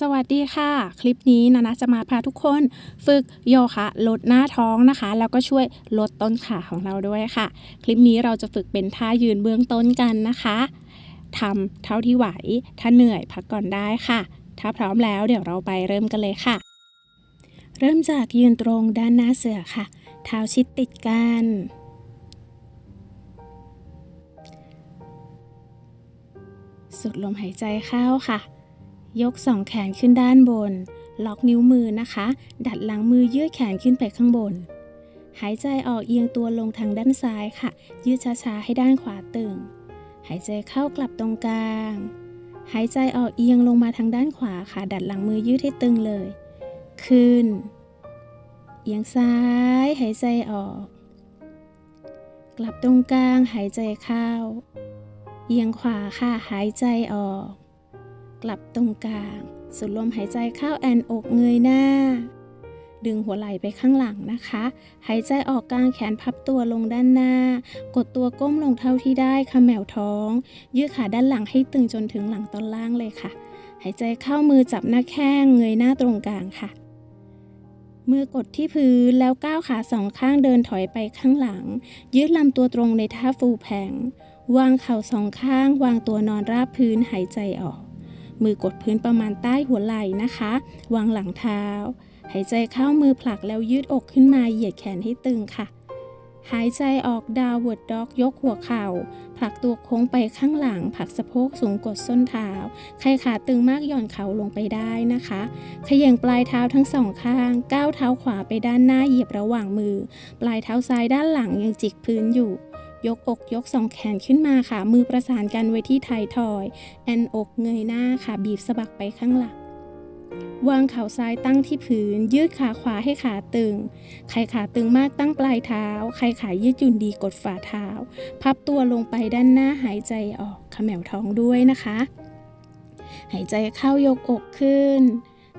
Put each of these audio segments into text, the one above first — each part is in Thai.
สวัสดีค่ะ คลิปนี้นานะจะมาพาทุกคนฝึกโยคะลดหน้าท้องนะคะ แล้วก็ช่วยลดต้นขาของเราด้วยค่ะ คลิปนี้เราจะฝึกเป็นท่ายืนเบื้องต้นกันนะคะทำเท่าที่ไหว ถ้าเหนื่อยพักก่อนได้ค่ะ ถ้าพร้อมแล้วเดี๋ยวเราไปเริ่มกันเลยค่ะ เริ่มจากยืนตรงด้านหน้าเสือค่ะ เท้าชิดติดกันสุดลมหายใจเข้าค่ะ ยกสองแขนขึ้นด้านบน ล็อกนิ้วมือนะคะ ดัดหลังมือยืดแขนขึ้นไปข้างบน หายใจออกเอียงตัวลงทางด้านซ้ายค่ะ ยืดช้าๆให้ด้านขวาตึง หายใจเข้ากลับตรงกลาง หายใจออกเอียงลงมาทางด้านขวาค่ะ ดัดหลังมือยืดให้ตึงเลย ขึ้น เอียงซ้าย หายใจออก กลับตรงกลาง หายใจเข้า เอียงขวาค่ะ หายใจออก กลับตรงกลางสูดลมหายใจเข้าแอนอกเงยหน้า ดึงหัวไหล่ไปข้างหลังนะคะ หายใจออกกลางแขนพับตัวลงด้านหน้า กดตัวก้มลงเท่าที่ได้ขมแมวท้อง ยืดขาด้านหลังให้ตึงจนถึงหลังตอนล่างเลยค่ะ หายใจเข้ามือจับหน้าแข้งเงยหน้าตรงกลางค่ะมือกดที่พื้นแล้วก้าวขาสองข้างเดินถอยไปข้างหลัง ยืดลำตัวตรงในท่าฟูแผง วางเข่าสองข้าง วางตัวนอนราบพื้นหายใจออก มือกดพื้นประมาณใต้หัวไหล่นะคะ วางหลังเท้า หายใจเข้ามือผลักแล้วยืดอกขึ้นมาเหยียดแขนให้ตึงค่ะ หายใจออกดาวเวิร์ดด็อกยกหัวเข่า ผลักตัวโค้งไปข้างหลัง ผลักสะโพกสูงกดส้นเท้า ใครขาตึงมากหย่อนเข่าลงไปได้นะคะ เขย่งปลายเท้าทั้งสองข้าง ก้าวเท้าขวาไปด้านหน้าเหยียบระหว่างมือ ปลายเท้าซ้ายด้านหลังยังจิกพื้นอยู่ ยกอกยกสองแขนขึ้นมาค่ะ มือประสานกันไว้ที่ท้ายทอย แอนอกเงยหน้าค่ะ บีบสะบักไปข้างหลังวางเข่าซ้ายตั้งที่พื้น ยืดขาขวาให้ขาตึง ใครขาตึงมากตั้งปลายเท้า ใครขายืดหยุ่นดีกดฝ่าเท้า พับตัวลงไปด้านหน้าหายใจออกขมวท้องด้วยนะคะ หายใจเข้ายกอกขึ้น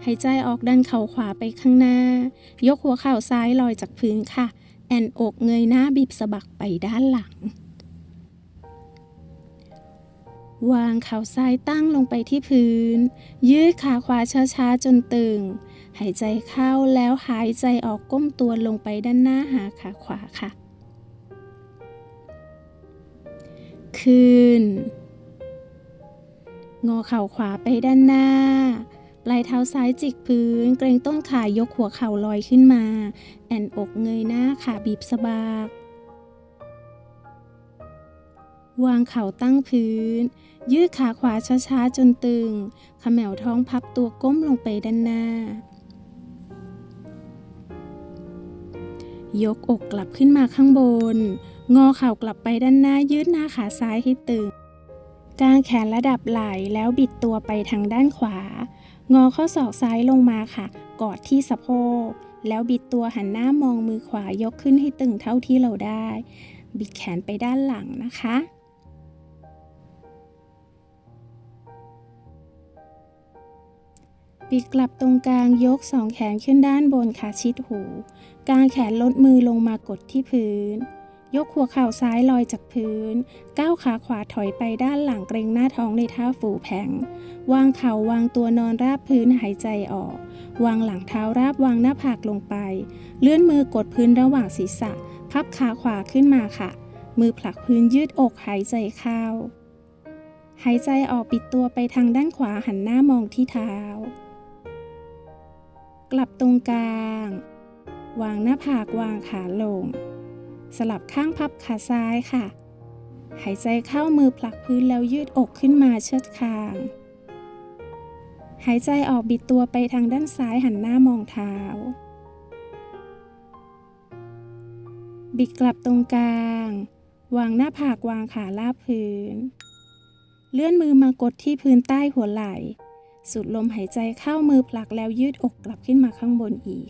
หายใจออกดันเข่าขวาไปข้างหน้า ยกหัวเข่าซ้ายลอยจากพื้นค่ะ แอนอกเงยหน้าบีบสะบักไปด้านหลัง วางเข่าซ้ายตั้งลงไปที่พื้น ยืดขาขวาช้าๆจนตึง หายใจเข้าแล้วหายใจออกก้มตัวลงไปด้านหน้าหาขาขวาค่ะ ขึ้น งอเข่าขวาไปด้านหน้า ปลายเท้าซ้ายจิกพื้น เกรงต้นขายกหัวเข่าลอยขึ้นมา แอนอกเงยหน้าขาบีบสะบักวางเข่าตั้งพื้น ยืดขาขวาช้าๆจนตึงขมวท้องพับตัวก้มลงไปด้านหน้า ยกอกกลับขึ้นมาข้างบน งอเข่ากลับไปด้านหน้ายืดหน้าขาซ้ายให้ตึง กางแขนระดับไหล่แล้วบิดตัวไปทางด้านขวา งอข้อศอกซ้ายลงมาค่ะ กอดที่สะโพก แล้วบิดตัวหันหน้ามองมือขวายกขึ้นให้ตึงเท่าที่เราได้ บิดแขนไปด้านหลังนะคะปิดกลับตรงกลางยกสองแขนขึ้นด้านบนขาชิดหู กางแขนลดมือลงมากดที่พื้น ยกหัวเข่าซ้ายลอยจากพื้น ก้าวขาขวาถอยไปด้านหลังเกรงหน้าท้องในท่าฝูแผง วางเข่าวางตัวนอนราบพื้นหายใจออก วางหลังเท้าราบวางหน้าผากลงไป เลื่อนมือกดพื้นระหว่างศีรษะ พับขาขวาขึ้นมาค่ะ มือผลักพื้นยืดอกหายใจเข้า หายใจออกปิดตัวไปทางด้านขวาหันหน้ามองที่เท้า กลับตรงกลาง วางหน้าผากวางขาลง สลับข้างพับขาซ้ายค่ะ หายใจเข้ามือผลักพื้นแล้วยืดอกขึ้นมาเชิดคาง หายใจออกบิดตัวไปทางด้านซ้ายหันหน้ามองเท้า บิดกลับตรงกลาง วางหน้าผากวางขาลาบพื้น เลื่อนมือมากดที่พื้นใต้หัวไหล่สูดลมหายใจเข้ามือผลักแล้วยืดอกกลับขึ้นมาข้างบนอีก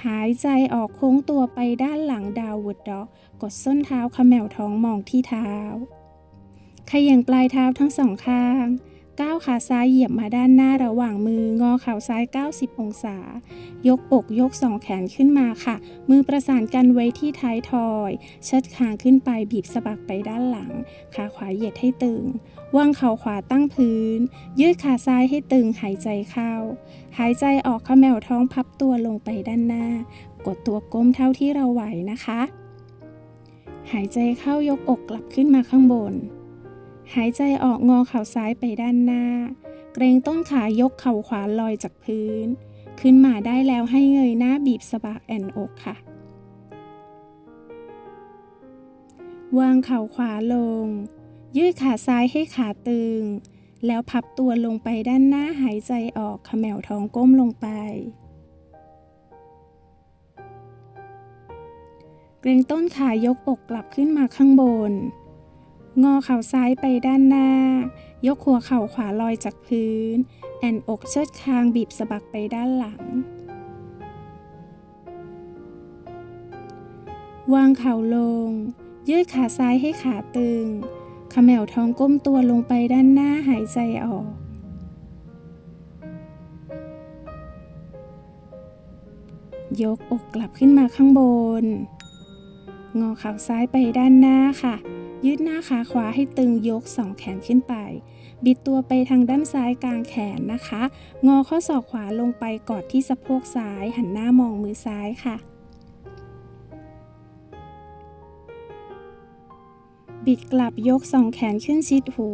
หายใจออกโค้งตัวไปด้านหลังดาววุดด็อก กดส้นเท้าขมแมวท้องมองที่เท้าขย่งปลายเท้าทั้งสองข้าง ก้าวขาซ้ายเหยียบมาด้านหน้าระหว่างมือ งอเข่าซ้าย 90 องศา ยกอกยกสองแขนขึ้นมาค่ะ มือประสานกันไว้ที่ท้ายทอย เชิดคางขึ้นไปบีบสะบักไปด้านหลัง ขาขวาเหยียดให้ตึง วางเข่าขวาตั้งพื้น ยืดขาซ้ายให้ตึงหายใจเข้า หายใจออกเขมวท้องพับตัวลงไปด้านหน้า กดตัวก้มเท่าที่เราไหวนะคะ หายใจเข้ายกอกกลับขึ้นมาข้างบน หายใจออกงอเข่าซ้ายไปด้านหน้า เกรงต้นขายกเข่าขวาลอยจากพื้น ขึ้นมาได้แล้วให้เงยหน้าบีบสะบักแอนอกค่ะ วางเข่าขวาลง ยืดขาซ้ายให้ขาตึง แล้วพับตัวลงไปด้านหน้าหายใจออกขมวท้องก้มลงไปเกรงต้นขายกอกกลับขึ้นมาข้างบน งอเข่าซ้ายไปด้านหน้า ยกหัวเข่าขวาลอยจากพื้น แอนอกเชิดคางบีบสะบักไปด้านหลัง วางเข่าลง ยืดขาซ้ายให้ขาตึงขมวท้องก้มตัวลงไปด้านหน้าหายใจออก ยกอกกลับขึ้นมาข้างบน งอเข่าซ้ายไปด้านหน้าค่ะ ยืดหน้าขาขวาให้ตึงยกสองแขนขึ้นไป บิดตัวไปทางด้านซ้ายกลางแขนนะคะ งอข้อศอกขวาลงไปกอดที่สะโพกซ้าย หันหน้ามองมือซ้ายค่ะ บิดกลับยกสองแขนขึ้นชิดหู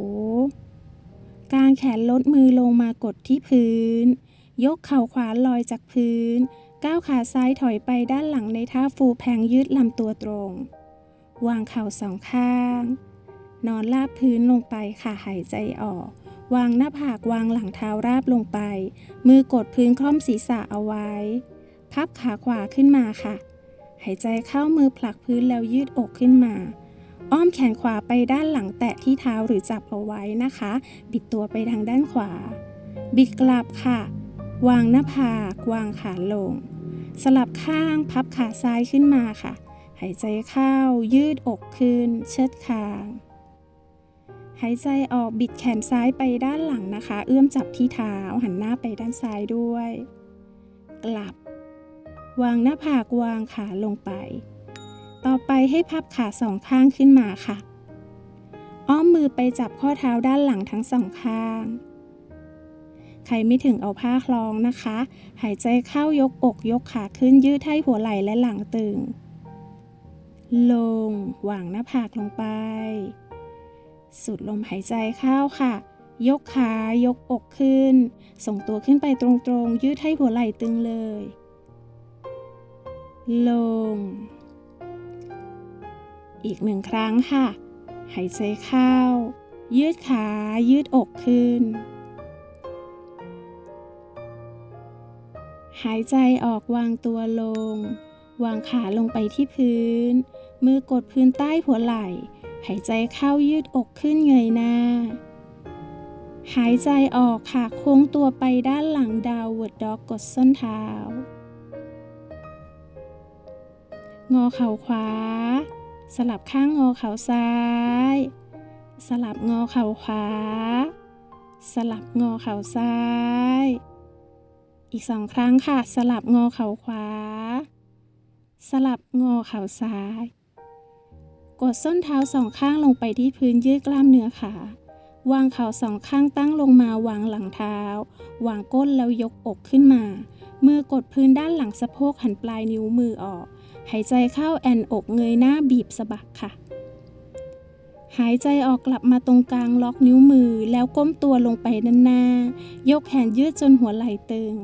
กลางแขนลดมือลงมากดที่พื้น ยกเข่าขวาลอยจากพื้น ก้าวขาซ้ายถอยไปด้านหลังในท่าฟูแพงยืดลำตัวตรง วางเข่าสองข้าง นอนราบพื้นลงไปค่ะหายใจออก วางหน้าผากวางหลังเท้าราบลงไป มือกดพื้นคล่อมศีรษะเอาไว้ พับขาขวาขึ้นมาค่ะ หายใจเข้ามือผลักพื้นแล้วยืดอกขึ้นมาอ้อมแขนขวาไปด้านหลังแตะที่เท้าหรือจับเอาไว้นะคะ บิดตัวไปทางด้านขวา บิดกลับค่ะ วางหน้าผาก วางขาลง สลับข้างพับขาซ้ายขึ้นมาค่ะ หายใจเข้ายืดอกขึ้น เชิดคาง หายใจออกบิดแขนซ้ายไปด้านหลังนะคะ เอื้อมจับที่เท้าหันหน้าไปด้านซ้ายด้วย กลับ วางหน้าผากวางขาลงไป ต่อไปให้พับขาสองข้างขึ้นมาค่ะ อ้อมมือไปจับข้อเท้าด้านหลังทั้งสองข้างใครไม่ถึงเอาผ้าคล้องนะคะ หายใจเข้ายกอกยกขาขึ้นยืดให้หัวไหล่และหลังตึง ลงวางหน้าผากลงไป สูดลมหายใจเข้าค่ะ ยกขายกอกขึ้น ส่งตัวขึ้นไปตรงๆ ยืดให้หัวไหล่ตึงเลย ลง อีกหนึ่งครั้งค่ะ หายใจเข้า ยืดขา ยืดอกขึ้น หายใจออกวางตัวลงวางขาลงไปที่พื้น มือกดพื้นใต้หัวไหล่ หายใจเข้ายืดอกขึ้นเงยหน้า หายใจออกค่ะโค้งตัวไปด้านหลังดาวเวิร์ดด็อกกดส้นเท้า งอเข่าขวา สลับข้างงอเข่าซ้าย สลับงอเข่าขวา สลับงอเข่าซ้าย อีกสองครั้งค่ะ สลับงอเข่าขวาสลับงอเข่าซ้าย กดส้นเท้าสองข้างลงไปที่พื้นยืดกล้ามเนื้อขาวางเข่าสองข้างตั้งลงมาวางหลังเท้า วางก้นแล้วยกอกขึ้นมา มือกดพื้นด้านหลังสะโพกหันปลายนิ้วมือออก หายใจเข้าแอนอกเงยหน้าบีบสะบักค่ะ หายใจออกกลับมาตรงกลางล็อกนิ้วมือแล้วก้มตัวลงไปด้านหน้า ยกแขนยืดจนหัวไหล่ตึง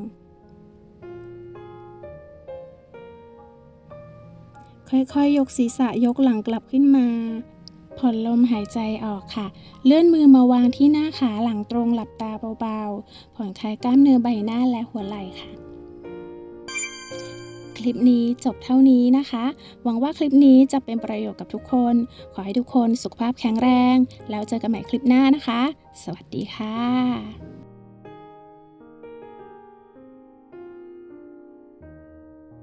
ค่อยๆ ยกศีรษะยกหลังกลับขึ้นมา ผ่อนลมหายใจออกค่ะ เลื่อนมือมาวางที่หน้าขาหลังตรงหลับตาเบาๆ ผ่อนคลายกล้ามเนื้อใบหน้าและหัวไหล่ค่ะ คลิปนี้จบเท่านี้นะคะ หวังว่าคลิปนี้จะเป็นประโยชน์กับทุกคน ขอให้ทุกคนสุขภาพแข็งแรง แล้วเจอกันใหม่คลิปหน้านะคะ สวัสดีค่ะ